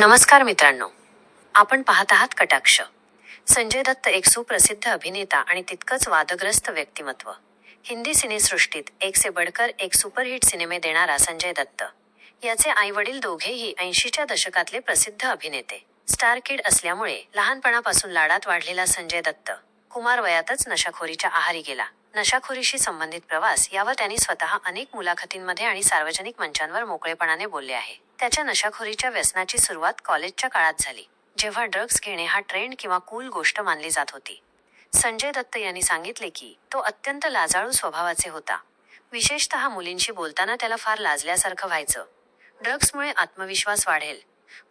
नमस्कार मित्रांनो. आपण पाहत आहात कटाक्ष. संजय दत्त एक सुप्रसिद्ध अभिनेता आणि तितकंच वादग्रस्त व्यक्तिमत्व. हिंदी सिनेसृष्टीत एक से बडकर एक सुपरहिट सिनेमे देणारा संजय दत्त. याचे आई वडील दोघेही ऐंशीच्या दशकातले प्रसिद्ध अभिनेते. स्टार किड असल्यामुळे लहानपणापासून लाडात वाढलेला संजय दत्त कुमार वयातच नशाखोरीच्या आहारी गेला. नशाखोरीशी संबंधित प्रवास यावर त्यांनी स्वतः अनेक मुलाखतींमध्ये आणि सार्वजनिक मंचांवर मोकळेपणाने बोलले आहे. त्याच्या नशाखोरीच्या व्यसनाची सुरुवात कॉलेजच्या काळात झाली जेव्हा ड्रग्ज घेणे हा ट्रेंड किंवा कूल गोष्ट मानली जात होती. संजय दत्त यांनी सांगितले की तो अत्यंत लाजाळू स्वभावाचे होता. विशेषतः मुलींशी बोलताना त्याला फार लाजल्यासारखं व्हायचं. ड्रग्समुळे आत्मविश्वास वाढेल.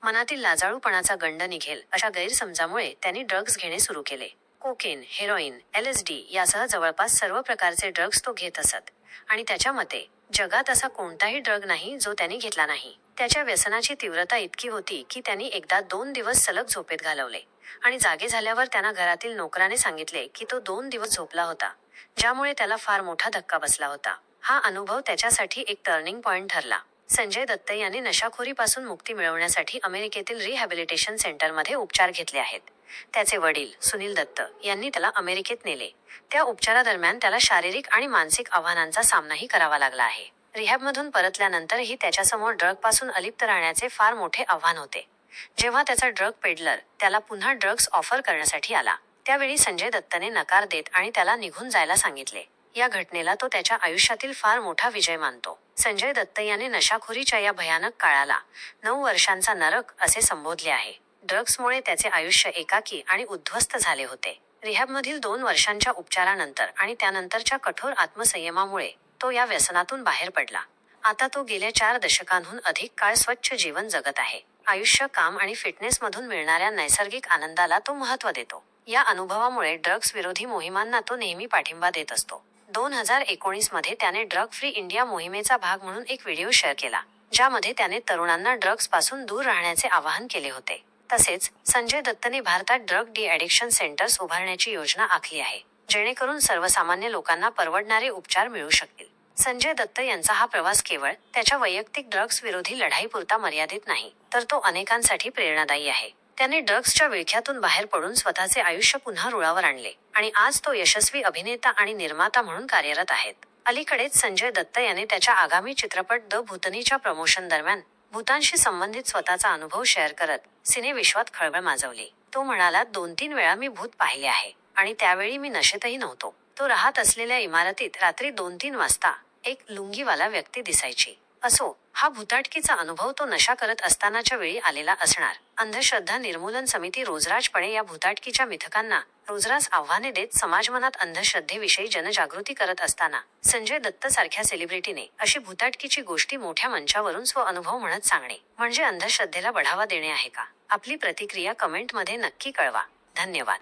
मनातील लाजाळूपणाचा गंड निघेल अशा गैरसमजामुळे त्यांनी ड्रग्ज घेणे सुरू केले. Cocaine heroin L S D यासह जवळपास सर्व प्रकारचे ड्रग्ज तो घेत असत. आणि त्याच्या मते जगात असा कोणताही ड्रग नाही जो त्याने घेतला नाही. त्याच्या व्यसनाची तीव्रता इतकी होती की त्यांनी एकदा दोन दिवस सलग झोपेत घालवले. आणि जागे झाल्यावर त्यांना घरातील नोकराने सांगितले की तो दोन दिवस झोपला होता ज्यामुळे त्याला फार मोठा धक्का बसला होता. हा अनुभव त्याच्यासाठी एक टर्निंग पॉइंट ठरला. संजय दत्त यांनी नशाखोरीपासून मुक्ती मिळवण्यासाठी अमेरिकेतील रिहॅबिलिटेशन सेंटरमध्ये उपचार घेतले आहेत. त्याचे वडील सुनील दत्त यांनी त्याला अमेरिकेत नेले. त्या उपचारादरम्यान त्याला शारीरिक आणि मानसिक आव्हानांचा सामनाही करावा लागला आहे. रिहॅबमधून परतल्यानंतरही त्याच्यासमोर ड्रगपासून अलिप्त राहण्याचे फार मोठे आव्हान होते. जेव्हा त्याचा ड्रग पेडलर त्याला पुन्हा ड्रग्ज ऑफर करण्यासाठी आला त्यावेळी संजय दत्तने नकार देत आणि त्याला निघून जायला सांगितले. या घटनेला तो त्याच्या आयुष्यातील फार मोठा विजय मानतो. संजय दत्त याने नशाखोरीच्या या भयानक काळाला नऊ वर्षांचा नरक असे संबोधले आहे. ड्रग्समुळे त्याचे आयुष्य एकाकी आणि उद्ध्वस्त झाले होते. रिहॅबमधील दोन वर्षांच्या उपचारानंतर आणि त्यानंतरच्या कठोर आत्मसंयमामुळे तो या व्यसनातून बाहेर पडला. आता तो गेल्या चार दशकांहून अधिक काळ स्वच्छ जीवन जगत आहे. आयुष्य काम आणि फिटनेसमधून मिळणाऱ्या नैसर्गिक आनंदाला तो महत्त्व देतो. या अनुभवामुळे ड्रग्स विरोधी मोहिमांना तो नेहमी पाठिंबा देत असतो. दोन हजार एकोणीसमध्ये त्याने ड्रग फ्री इंडिया मोहिमेचा भाग म्हणून एक व्हिडिओ शेअर केला ज्यामध्ये त्याने तरुणांना ड्रग्जपासून दूर राहण्याचे आवाहन केले होते. तसेच संजय दत्तने भारतात ड्रग डी ॲडिक्शन सेंटर्स उभारण्याची योजना आखली आहे जेणेकरून सर्वसामान्य लोकांना परवडणारे उपचार मिळू शकतील. संजय दत्त यांचा हा प्रवास केवळ त्याच्या वैयक्तिक ड्रग्ज विरोधी लढाईपुरता मर्यादित नाही तर तो अनेकांसाठी प्रेरणादायी आहे. त्याने ड्रग्सच्या विळख्यातून बाहेर पडून स्वतःचे आयुष्य पुन्हा रुळावर आणले. आणि आज तो यशस्वी अभिनेता आणि निर्माता म्हणून कार्यरत आहेत. अलीकडेच संजय दत्त याने त्याच्या आगामी चित्रपट द भूतनीच्या प्रमोशन दरम्यान भूतांशी संबंधित स्वतःचा अनुभव शेअर करत सिनेविश्वात खळबळ माजवली. तो म्हणाला दोन तीन वेळा मी भूत पाहिले आहे आणि त्यावेळी मी नशेतही नव्हतो. तो राहत असलेल्या इमारतीत रात्री दोन तीन वाजता एक लुंगीवाला व्यक्ती दिसायची. असो हा भूताटकीचा अनुभव तो नशा करत असतानाच्या वेळी आलेला असणार. अंधश्रद्धा निर्मूलन समिती रोजराजपणे या भूताटकीच्या मिथकांना रोजराज आव्हाने देत समाजमनात अंधश्रद्धेविषयी जनजागृती करत असताना संजय दत्त सारख्या सेलिब्रिटीने अशी भूताटकीची गोष्टी मोठ्या मंचावरून स्व अनुभव म्हणत सांगणे. म्हणजे अंधश्रद्धेला बढावा देणे आहे का? आपली प्रतिक्रिया कमेंटमध्ये नक्की कळवा. धन्यवाद.